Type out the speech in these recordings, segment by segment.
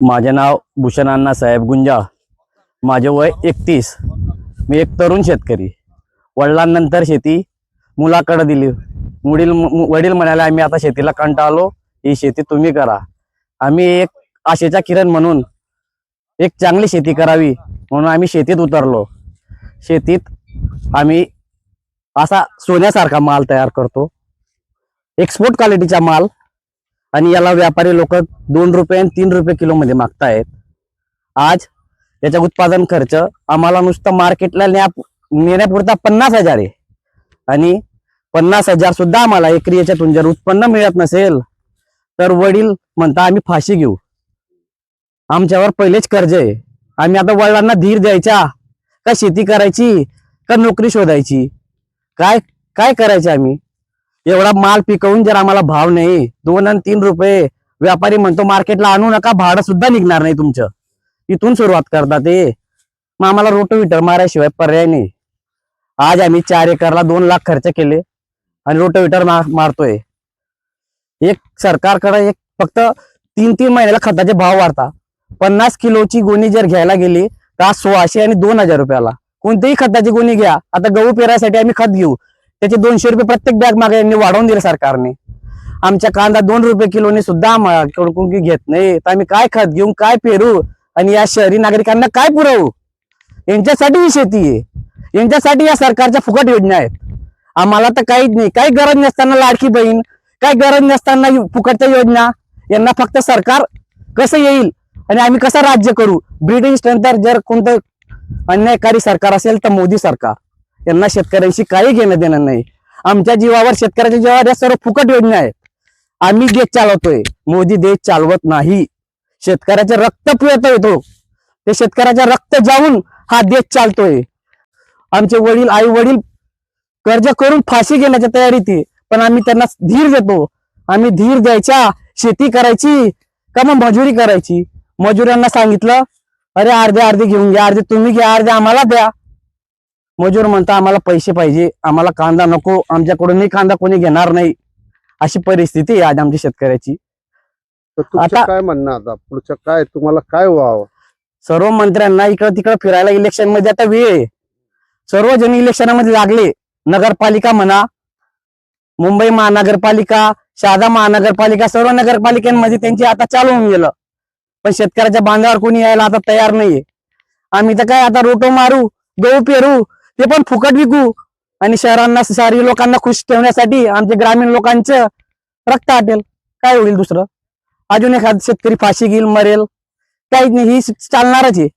माझे नाव भूषण अण्णा साहेब गुंजाळ माझे वय एकतीस. मी एक तरुण शेतकरी. वडिलांनंतर शेती मुलाकडे दिली. वडील वडील म्हणाले आम्ही आता शेतीला कंटाळलो. ही शेती तुम्ही करा. आम्ही एक आशेचा किरण म्हणून एक चांगली शेती करावी म्हणून आम्ही शेतीत उतरलो. शेतीत आम्ही असा सोन्यासारखा माल तयार करतो. एक्सपोर्ट क्वालिटीचा माल आणि याला व्यापारी लोक दोन रुपये आणि तीन रुपये किलो मध्ये मागतायत. आज याचा उत्पादन खर्च आम्हाला नुसतं मार्केटला न्या नेण्यापुरता पन्नास हजार आहे. आणि पन्नास हजार सुद्धा आम्हाला एकरी याच्यातून जर उत्पन्न मिळत नसेल तर वडील म्हणता आम्ही फाशी घेऊ. आमच्यावर पहिलेच कर्ज आहे. आम्ही आता वडिलांना धीर द्यायचा. का शेती करायची? का नोकरी शोधायची? काय काय करायचं आम्ही? एवढा माल पिकवून जर आम्हाला भाव नाही दोन आणि तीन रुपये व्यापारी म्हणतो मार्केटला आणू नका भाडं सुद्धा निघणार नाही तुमचं. इथून सुरुवात करतात ते. मग आम्हाला रोटोविटर मारायशिवाय पर्याय नाही. आज आम्ही चार एकरला दोन लाख खर्च केले आणि रोटोविटर मारतोय. एक सरकारकडे एक फक्त तीन तीन महिन्याला खताचे भाव वाढता. पन्नास किलोची गोणी जर घ्यायला गेली तर आज सोळाशे आणि दोन हजार रुपयाला. कोणतेही खताची गोणी घ्या. आता गहू पेरायसाठी आम्ही खत घेऊ. त्याचे दोनशे रुपये प्रत्येक बॅग मागे यांनी वाढवून दिले सरकारने. आमच्या कांदा दोन रुपये किलोने सुद्धा आम्हाला घेत नाही. तर आम्ही काय खत घेऊन काय पेरू? आणि या शहरी नागरिकांना काय पुरवू? यांच्यासाठी ही शेती आहे. यांच्यासाठी या सरकारच्या फुकट योजना आहेत. आम्हाला तर काहीच नाही. काही गरज नसताना लाडकी बहीण काही गरज नसताना फुकटच्या योजना यांना फक्त सरकार कसं येईल आणि आम्ही कसं राज्य करू? ब्रिटिश नंतर जर कोणतं अन्यायकारी सरकार असेल तर मोदी सरकार. यांना शेतकऱ्यांशी काही घेणं देणं नाही. आमच्या जीवावर शेतकऱ्याच्या जीवावर या सर्व फुकट योजना आहेत. आम्ही देश चालवतोय. मोदी देश चालवत नाही. शेतकऱ्याचे रक्त पिळत येतो ते शेतकऱ्याच्या रक्त जाऊन हा देश चालतोय. आमचे वडील आई वडील कर्ज करून फाशी घेण्याच्या तयारीत आहे. पण आम्ही त्यांना धीर देतो. आम्ही धीर द्यायच्या शेती करायची का मग मजुरी करायची. मजुरांना सांगितलं अरे अर्धे अर्धे घेऊन घ्या. अर्धे तुम्ही घ्या. अर्धे आम्हाला द्या. मजूर म्हणता आम्हाला पैसे पाहिजे आम्हाला कांदा नको आमच्याकडूनही कांदा कोणी घेणार नाही. अशी परिस्थिती आहे आज आमच्या शेतकऱ्याची. तर तुमचं आता- काय म्हणणं आता? पुढचं काय? तुम्हाला काय व्हावं? सर्व मंत्र्यांना इकडं तिकडं फिरायला इलेक्शनमध्ये आता वेळ आहे. सर्वजण इलेक्शनामध्ये लागले. नगरपालिका म्हणा मुंबई महानगरपालिका शहादा महानगरपालिका सर्व नगरपालिकांमध्ये त्यांची आता चालू होऊन गेलं. पण शेतकऱ्याच्या बांधावर कोणी यायला आता तयार नाहीये. आम्ही तर काय आता रोटो मारू गहू पेरू ते पण फुकट विकू. आणि शहरांना शहरी लोकांना खुश ठेवण्यासाठी आमच्या ग्रामीण लोकांचं रक्त आटेल. काय होईल दुसरं? अजून एखादा शेतकरी फाशी घेईल मरेल. काहीच नाही ही चालणारच आहे.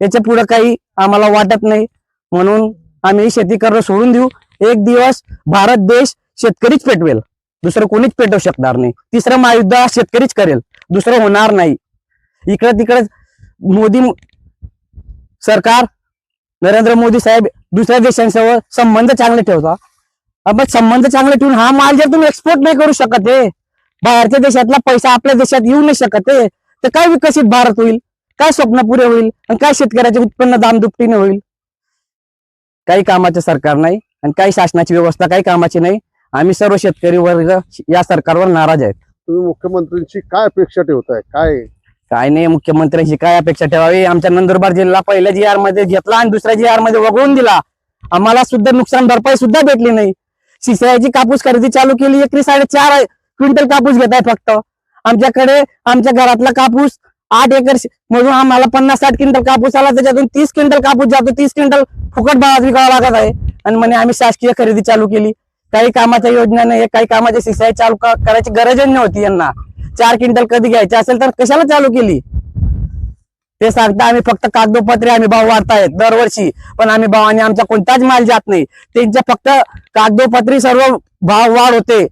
याच्यापुढे काही आम्हाला वाटत नाही. म्हणून आम्ही ही शेती करणं सोडून देऊ. एक दिवस भारत देश शेतकरीच पेटवेल. दुसरं कोणीच पेटवू शकणार नाही. तिसरं महायुद्ध हा शेतकरीच करेल. दुसरं होणार नाही. इकडं तिकडं मोदी सरकार नरेंद्र मोदी साहेब दुसऱ्या देशांसह संबंध चांगले ठेवता आपण संबंध चांगले ठेवून हा माल जर तुम्ही एक्सपोर्ट नाही करू शकत आहे बाहेरच्या देशातला पैसा आपल्या देशात येऊ नाही शकत आहे तर काय विकसित भारत होईल? काय स्वप्न पुरे होईल? आणि काय शेतकऱ्याचे उत्पन्न दामदुपटीने होईल? काही कामाचं सरकार नाही आणि काही शासनाची व्यवस्था काही कामाची नाही. आम्ही सर्व शेतकरी वर्ग या सरकारवर नाराज आहेत. तुम्ही मुख्यमंत्र्यांची काय अपेक्षा ठेवताय? काय काय नाही मुख्यमंत्र्यांची काय अपेक्षा ठेवावी? आमच्या नंदुरबार जिल्हा पहिल्या जी आरमध्ये घेतला आणि दुसऱ्या जी आरमध्ये वगळून दिला. आम्हाला सुद्धा नुकसान भरपाई सुद्धा भेटली नाही. सिसाईची कापूस खरेदी चालू केली एकरी साडेचार क्विंटल कापूस घेत आहे फक्त. आमच्याकडे आमच्या घरातला कापूस आठ एकर म्हणून मधून आम्हाला पन्नास साठ क्विंटल कापूस आला त्याच्यातून तीस क्विंटल कापूस जातो तीस क्विंटल फुकट भावात विकावा लागत आहे. आणि म्हणे आम्ही शासकीय खरेदी चालू केली. काही कामाच्या योजना नाही काही कामाच्या सीसीआय चालू करायची गरजच नव्हती यांना. चार क्विंटल कधी घ्यायचे असेल तर कशाला चालू केली? ते सांगता आम्ही फक्त कागदोपत्री आम्ही भाव वाढतायत दरवर्षी. पण आम्ही भावाने आमचा कोणताच माल जात नाही. त्यांच्या फक्त कागदोपत्री सर्व भाव वाढ होते.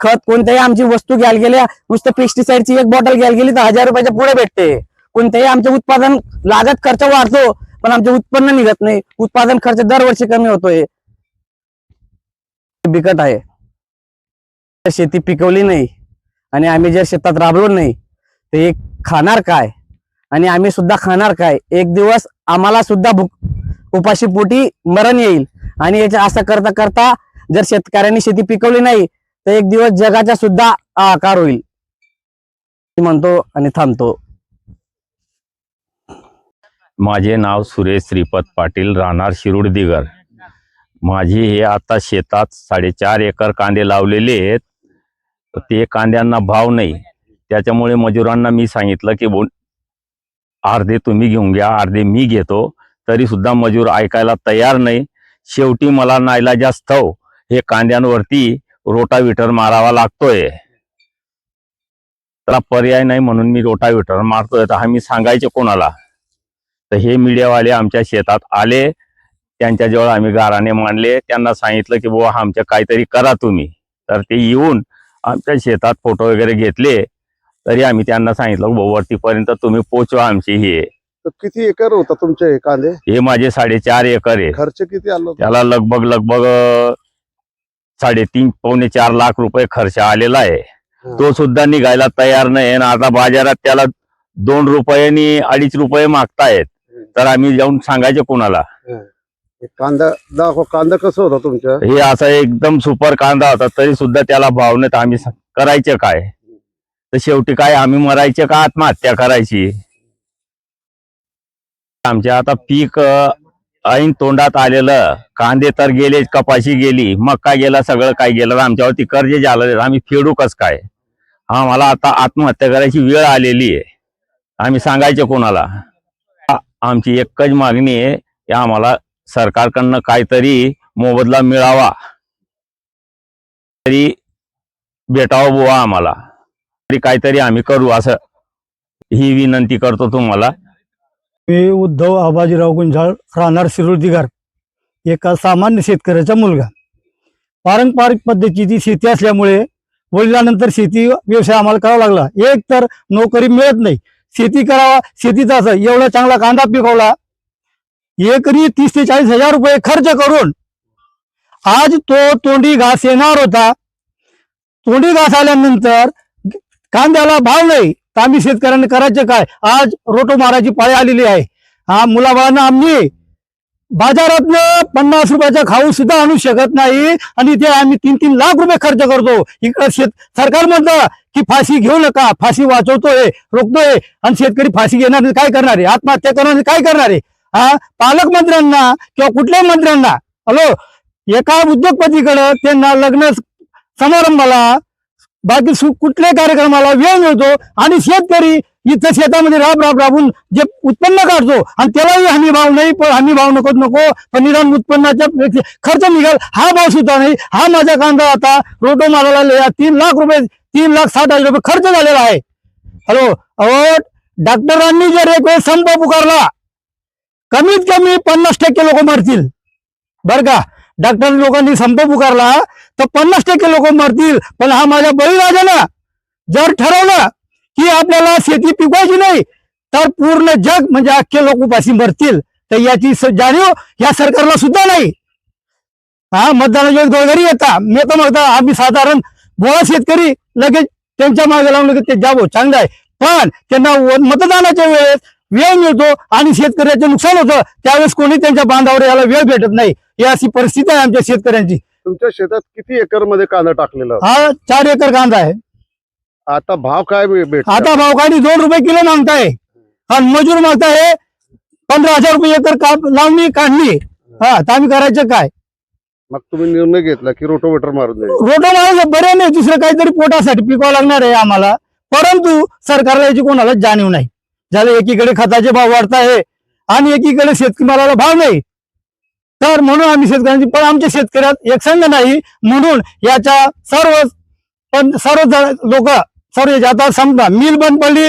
खत कोणत्याही आमची वस्तू घ्यायला गेल्या नुसतं पेस्टिसाइडची एक बॉटल घ्यायला गेली तर हजार रुपयाच्या पुढे भेटते. कोणत्याही आमचे उत्पादन लागत खर्च वाढतो पण आमचे उत्पन्न निघत नाही. उत्पादन खर्च दरवर्षी कमी होतोय. बिकट आहे. शेती पिकवली नाही. आणि आम्ही जर शेतात राबलो नाही तर हे खाणार काय? आणि आम्ही सुद्धा खाणार काय? एक दिवस आम्हाला सुद्धा भूक उपाशी पोटी मरण येईल. आणि याच्या असं करता करता जर शेतकऱ्यांनी शेती पिकवली नाही तर एक दिवस जगाचा सुद्धा आकार होईल. म्हणतो आणि थांबतो. माझे नाव सुरेश श्रीपद पाटील राहणार शिरूड दिगर. माझी हे आता शेतात साडेचार एकर कांदे लावलेले आहेत. तर ते कांद्यांना भाव नाही. त्याच्यामुळे मजुरांना मी सांगितलं की बोल अर्धे तुम्ही घेऊन घ्या अर्धे मी घेतो. तरी सुद्धा मजूर ऐकायला तयार नाही. शेवटी मला नायला जास्त हो. हे. कांद्यांवरती रोटाविटर मारावा लागतोय. त्याला पर्याय नाही म्हणून मी रोटाविटर मारतोय. तर हा मी सांगायचे कोणाला? तर हे मीडियावाले आमच्या शेतात आले. त्यांच्याजवळ आम्ही गाराने मांडले. त्यांना सांगितलं की बुवा आमच्या काहीतरी करा तुम्ही. तर ते येऊन आमच्या शेतात फोटो वगैरे घेतले तरी आम्ही त्यांना सांगितलं वरतीपर्यंत तुम्ही पोचवा आमची हे. तर किती एकर होता तुमचे हे कांदे? हे माझे साडेचार एकर आहे. खर्च किती आला? त्याला लगभग लगभग साडेतीन पावणे चार लाख रुपये खर्च आलेला आहे. तो सुद्धा निघायला तयार नाही आणि आता बाजारात त्याला दोन रुपयांनी अडीच रुपये मागतायत. तर आम्ही जाऊन सांगायचे कोणाला? कांदा दाखव कांदा कसं होता तुमच्या? हे असा एकदम सुपर कांदा होता तरी सुद्धा त्याला भाव नाही आम्ही करायचे काय? तर शेवटी काय आम्ही मरायचे का आत्महत्या करायची? आमच्या आता पीक ऐन तोंडात आलेलं कांदे तर गेले कपाशी गेली मक्का गेला सगळं काय गेलं आमच्यावरती कर्ज झालं आम्ही फेडू कस काय? आम्हाला आता आत्महत्या करायची वेळ आलेली आहे. आम्ही सांगायचे कोणाला? आमची एकच मागणी आहे की आम्हाला सरकारकडनं काहीतरी मोबदला मिळावा. तरी भेटावा बुवा आम्हाला. तरी काहीतरी आम्ही करू असं ही विनंती करतो तुम्हाला. मी उद्धव आबाजीराव गुंजाळ राहणार शिरोदिगार एका सामान्य शेतकऱ्याचा मुलगा. पारंपरिक पद्धतीची शेती असल्यामुळे वडिलांनंतर शेती व्यवसाय आम्हाला करावा लागला. एक तर नोकरी मिळत नाही. शेती करावा शेतीचा असं एवढा चांगला कांदा पिकवला एकरी तीस ते चाळीस हजार रुपये खर्च करून आज तो तोंडी घास येणार होता. तोंडी घास आल्यानंतर कांद्याला भाव नाही. तर आम्ही शेतकऱ्यांनी करायचं काय? आज रोटो मारायची पाळी आलेली आहे. हा मुलाबाळांना आम्ही बाजारातनं पन्नास रुपयाचा खाऊ सुद्धा आणू शकत नाही आणि ते आम्ही तीन तीन लाख रुपये खर्च करतो. इकडं शेत सरकार म्हणतं की फाशी घेऊ नका फाशी वाचवतोय रोखतोय आणि शेतकरी फाशी घेणार काय करणार आहे? आत्महत्या करणार काय करणार आहे? हा? पालकमंत्र्यांना किंवा कुठल्याही मंत्र्यांना. हॅलो एका उद्योगपतीकडं त्यांना लग्न समारंभाला बाकी सु- कुठल्याही कार्यक्रमाला वेळ मिळतो आणि शेतकरी इथं शेतामध्ये राब राब राबून जे उत्पन्न काढतो आणि त्यालाही हमी भाव नाही पण हमी भाव नको नको पण निदान उत्पन्नाच्या खर्च निघाल हा भाव सुद्धा नाही. हा माझा कांदा आता रोटो मारायला तीन लाख रुपये तीन लाख साठ हजार रुपये खर्च झालेला आहे. हॅलो अहो डॉक्टरांनी जर एक वेळ संप पुकारला कमीत कमी पन्नास टक्के लोक मरतील. बर का? डॉक्टर लोकांनी संप पुकारला, तर पन्नास टक्के लोक मरतील. पण हा माझ्या बळीराजानं जर ठरवलं की आपल्याला शेती पिकवायची नाही, तर पूर्ण जग म्हणजे अख्खे लोक उपाशी मरतील. तर याची जाणीव या सरकारला सुद्धा नाही. हा, मतदानाच्या वेळेस घरोघरी येता. मी तर म्हणता, आम्ही साधारण बोळा शेतकरी, लगेच त्यांच्या मागे लावून लगेच ते जावं. चांगलं आहे. वेळ मिळतो आणि शेतकऱ्याचे नुकसान होतं त्यावेळेस कोणी त्यांच्या बांधावर याला वेळ भेटत नाही. ही अशी परिस्थिती आहे आमच्या शेतकऱ्यांची. तुमच्या शेतात किती एकरमध्ये कांदा टाकलेला? हा चार एकर कांदा आहे. आता भाव काय भेट आता भावकाडी दोन रुपये किलो मागताय. आणि मजूर मागताय पंधरा हजार रुपये एकर काप लावणी काढणी. हा तर आम्ही करायचं काय? मग तुम्ही निर्णय घेतला की रोटोवेटर मारून रोटो मारायचं बरे नाही दुसरं काहीतरी पोटासाठी पिकावं लागणार आहे आम्हाला. परंतु सरकारला याची कोणाला जाणीव नाही. झालं एकीकडे खताचे भाव वाढताय आणि एकीकडे शेतकऱ्याला भाव नाही तर म्हणून आम्ही शेतकऱ्यांची पण आमच्या शेतकऱ्यात एक संघ नाही म्हणून याच्या सर्व पण सर्व लोक सर्व आता समजा मिल बंद पडली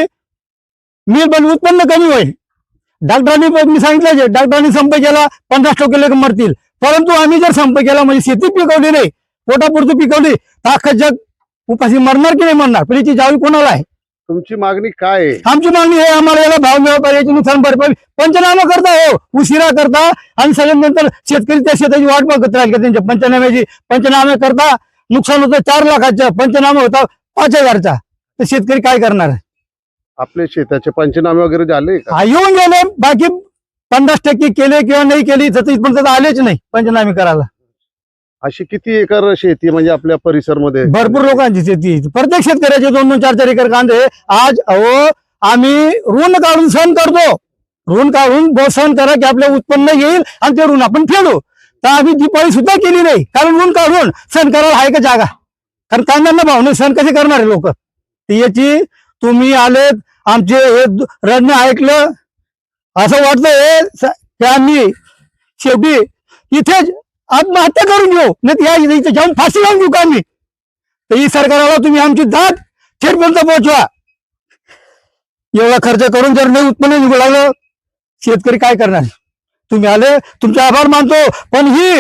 मिल बंद उत्पन्न कमी होईल. डॉक्टरांनी मी सांगितलं जे डॉक्टरांनी संप केला पन्नास टक्के लोक मरतील. परंतु आम्ही जर संप केला म्हणजे शेती पिकवली नाही पोटापुरती पिकवली तर जग उपाशी मरणार की नाही मरणार? पण याची जाळी कोणाला आहे? तुमची मागणी काय आहे? आमची मागणी आहे आम्हाला याला भाव मिळाला पाहिजे याची नुकसान भरपाई. पंचनामा करता हो उशिरा करता. आणि सगळ्यांनंतर शेतकरी त्या शेताची वाट बघत राहील का त्यांच्या पंचनाम्याची? पंचनामे करता नुकसान होतं चार लाखाचं पंचनामा होता पाच हजारचा. तर शेतकरी काय करणार? आपले शेताचे पंचनामे वगैरे झाले का? हा येऊन गेले. बाकी पन्नास टक्के केले किंवा नाही केली तर इथपर्यंत आलेच नाही पंचनामे करायला. अशी किती एकर शेती म्हणजे आपल्या परिसरमध्ये? भरपूर लोकांची शेती प्रत्येक शेतकऱ्याचे दोन दोन चार चार एकर कांदे आज अहो आम्ही ऋण काढून सहन करतो. ऋण काढून सहन करा की आपलं उत्पन्न येईल आणि ते ऋण आपण फेडू. तर आम्ही दिपाळी सुद्धा केली नाही. कारण ऋण काढून सहन करायला आहे का जागा? कारण कांद्यांना भाव नाही. सहन कसे करणारे लोक? याची तुम्ही आलेत आमचे हे रडणं ऐकलं. असं वाटतंय हे की आम्ही शेवटी इथेच आत्महत्या करून घेऊ. नाही या इथं जाऊन फाशी लावून घेऊ का आम्ही? तर ही सरकारला तुम्ही आमची दाद थेटपर्यंत पोहोचवा. एवढा खर्च करून जर नाही उत्पन्न निघू लागलं शेतकरी काय करणार? तुम्ही आले तुमचे आभार मानतो पण ही